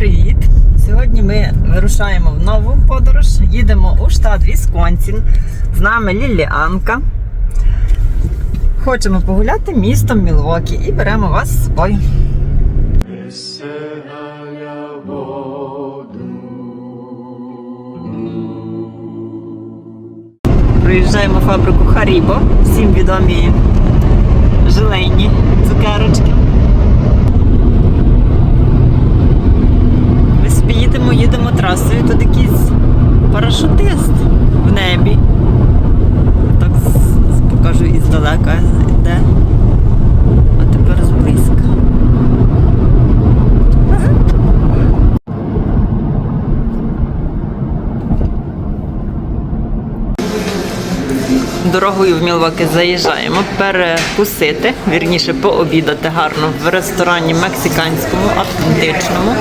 привіт! Сьогодні ми вирушаємо в нову подорож. Їдемо у штат Вісконсін. З нами Лілі Анка. Хочемо погуляти містом Мілвокі і беремо вас з собою. Приїжджаємо в фабрику Харібо, всім відомі желейні цукерочки. Ми собі їдемо, трасою, тут якийсь парашутист в небі. Так покажу іздалека йде. А тепер зблизька. Дорогою в Мілвокі заїжджаємо перекусити, вірніше пообідати гарно в ресторані мексиканському, автентичному.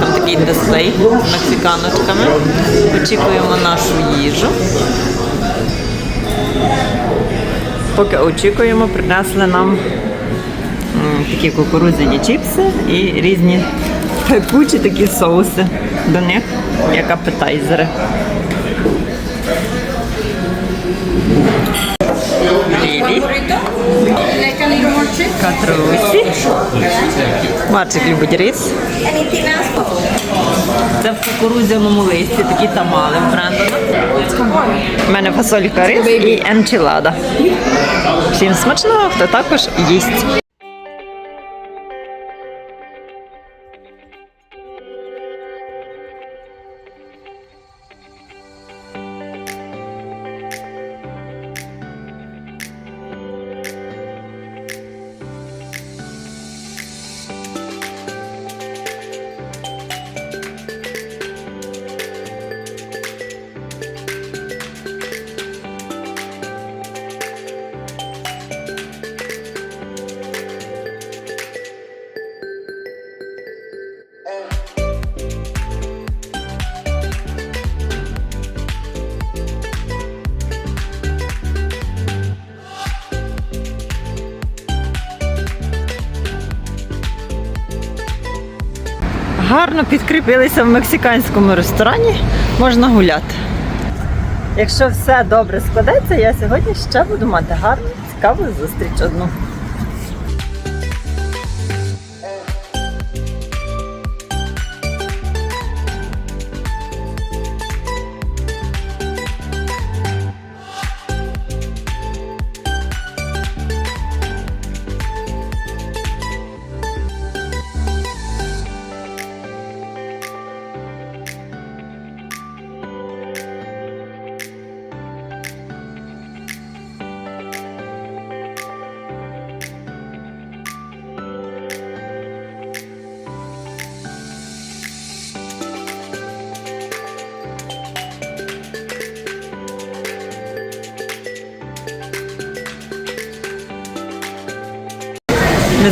Там такий дисплей з мексиканочками. Очікуємо нашу їжу. Поки очікуємо, принесли нам такі кукурудзяні чіпси і різні пекучі такі соуси до них, як апетайзери. Лілі. Катрусі. Марчик любить рис. Це в кукурудзяному листі, такі тамали в Брендона. У мене фасолька рис і енчилада. Всім смачного, хто також їсть. Гарно підкріпилися в мексиканському ресторані, можна гуляти. Якщо все добре складеться, я сьогодні ще буду мати гарну, цікаву зустріч одну.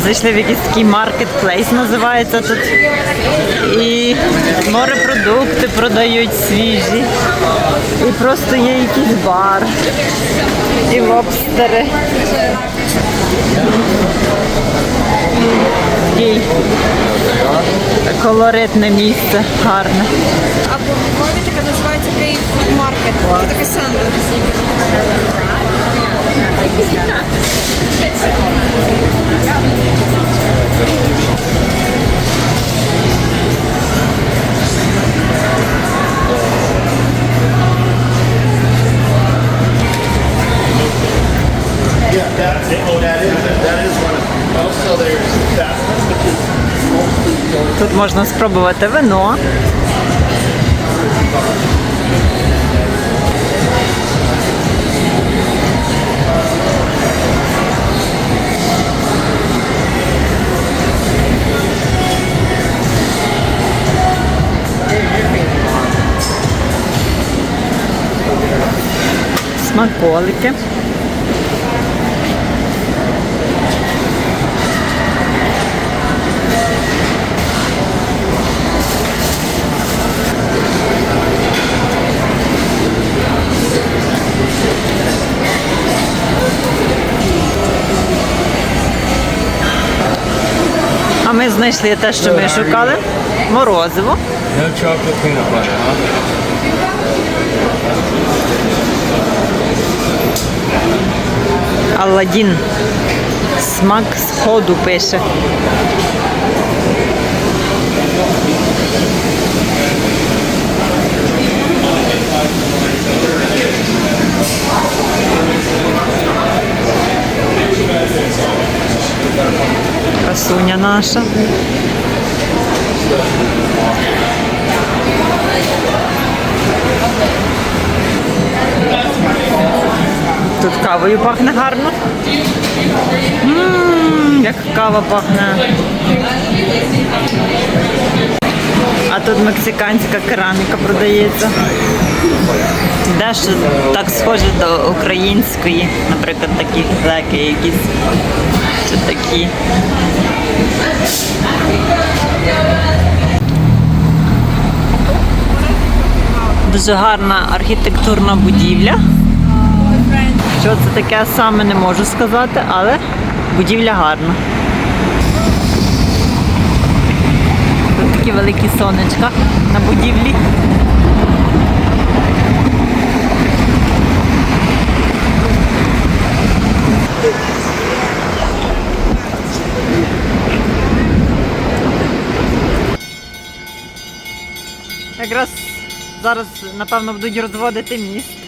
Зайшли в якийсь такий маркетплейс, називається тут. І морепродукти продають свіжі. І просто є якийсь бар. І лобстери. Такий колоритне місце, гарне. Або в Львові така називається Food Market. Це таке сендвіч. Oh, Тут можна спробувати вино. Смаколики. А ми знайшли те, що ми шукали. морозиво. Аладдін. Смак сходу пише. Красуня наша. Тут кавою пахне гарно. М, Як кава пахне. А тут мексиканська кераміка продається. Дещо так схоже до української, наприклад, такі флеки якісь. Чи такі. Дуже гарна архітектурна будівля. Що це таке саме не можу сказати, але будівля гарна. Тут такі великі сонечка на будівлі. Якраз зараз, напевно, будуть розводити міст.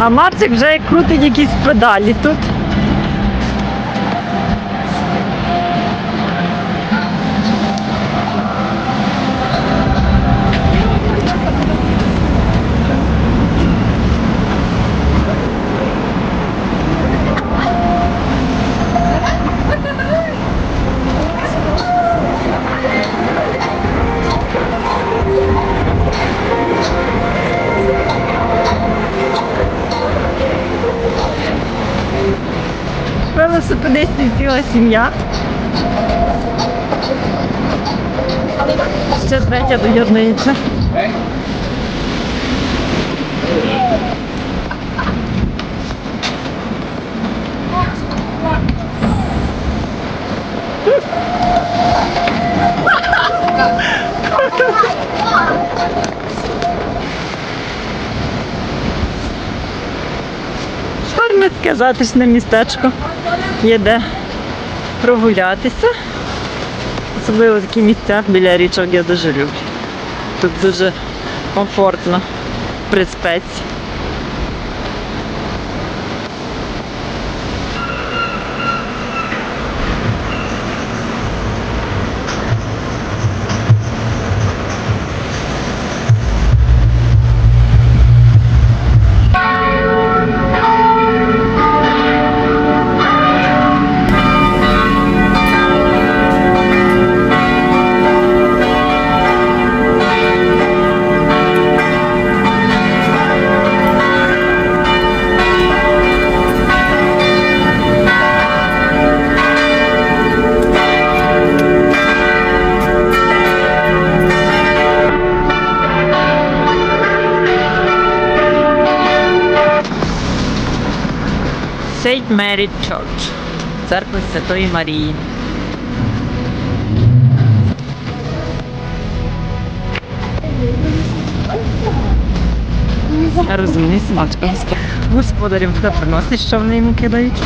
А Марцик вже крутить якісь педалі тут. Ціла сім'я. Ще третя доєднується. Фермерське затишне містечко. Є де прогулятися. Особливо такі місця біля річок я дуже люблю. Тут дуже комфортно при. Saint Mary Church, церкви Святої Марії. Розумний смачка. Господарям хто приносить, що вони йому кидають.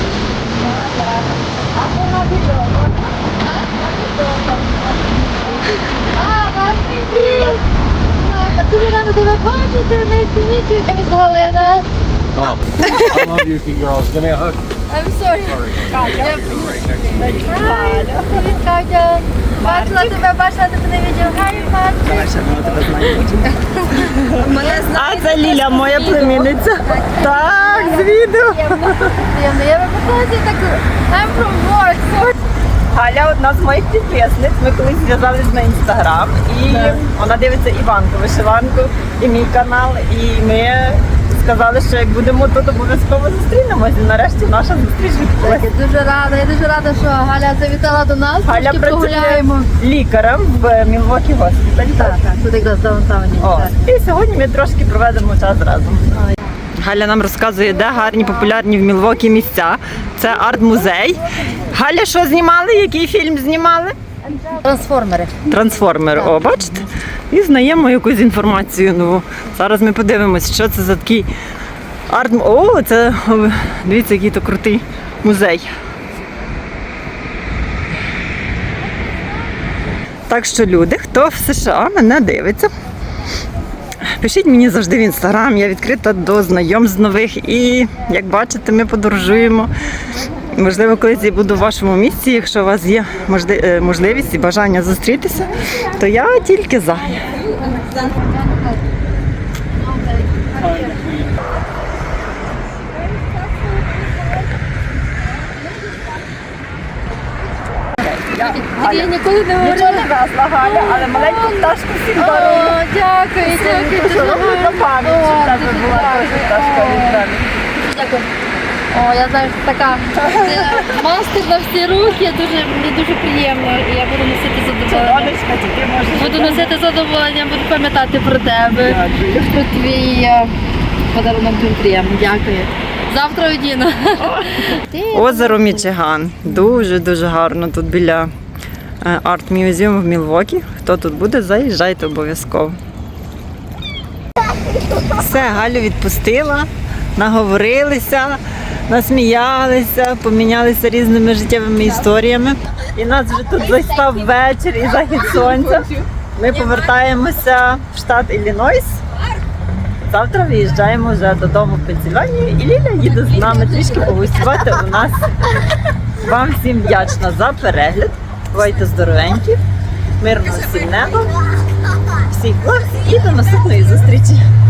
Дуже рано тебе бачити, найсильніші з Галина. Oh, I love you, girls. Give me a hug. I'm sorry. Катя. Бачила тебе, бачила тебе на відео. Хай, Катя. А це Ліля, моя племінниця. Так, з відео. Приємно. Я випадково так I'm from work. Галя одна з моїх підписниць. Ми колись зв'язались на інстаграм, і вона дивиться Іванку вишиванку і мій канал. І ми сказали, що як будемо тут обов'язково зустрінемося. І нарешті наша зустріч відбулася. Я дуже рада, я дуже рада, що Галя завітала до нас. Галя працює погуляємо. лікарем в Мілвокі госпіталі. Так, так, тут якраз даунтауні. О, і сьогодні ми трошки проведемо час разом. Галя нам розказує, де гарні популярні в Мілвокі місця. Це арт-музей. Галя, що знімали? Який фільм знімали? Трансформери. Трансформер. О, бачите? І знаємо якусь інформацію нову. Зараз ми подивимось, що це за такий арт. О, це дивіться, який то крутий музей. Так що люди, хто в США мене дивиться, пишіть мені завжди в інстаграм, я відкрита до знайомств нових. І як бачите, ми подорожуємо. Можливо, колись я буду в вашому місці. Якщо у вас є е, можливість і бажання зустрітися, то я тільки за. Я ніколи не говорила. не везла Галя, але маленьку пташку всім О, дякую, дякую. Дуже гарно. пам'ять, щоб тебе була теж пташка від. Дякую. О, я знаю, що така це мастер на всі руки, дуже, мені дуже приємно. І я буду носити задоволення. Донечка, тільки можеш. Буду носити задоволення, буду пам'ятати про тебе. Про твій е, подарунок дуже приємно. Дякую. Завтра одіну. Озеро Мічиган. Дуже дуже гарно тут біля е, арт мюзеум в Мілвокі. Хто тут буде, заїжджайте обов'язково. Все, Галю відпустила, наговорилися, насміялися, помінялися різними життєвими історіями. І нас вже тут застав вечір і захід сонця. Ми повертаємося в штат Іллінойс. Завтра виїжджаємо вже додому в Пенсільванію, і Ліля їде з нами трішки погостювати у нас. Вам всім вдячна за перегляд. Бувайте здоровенькі, мирного всім неба, всіх благ і до наступної зустрічі.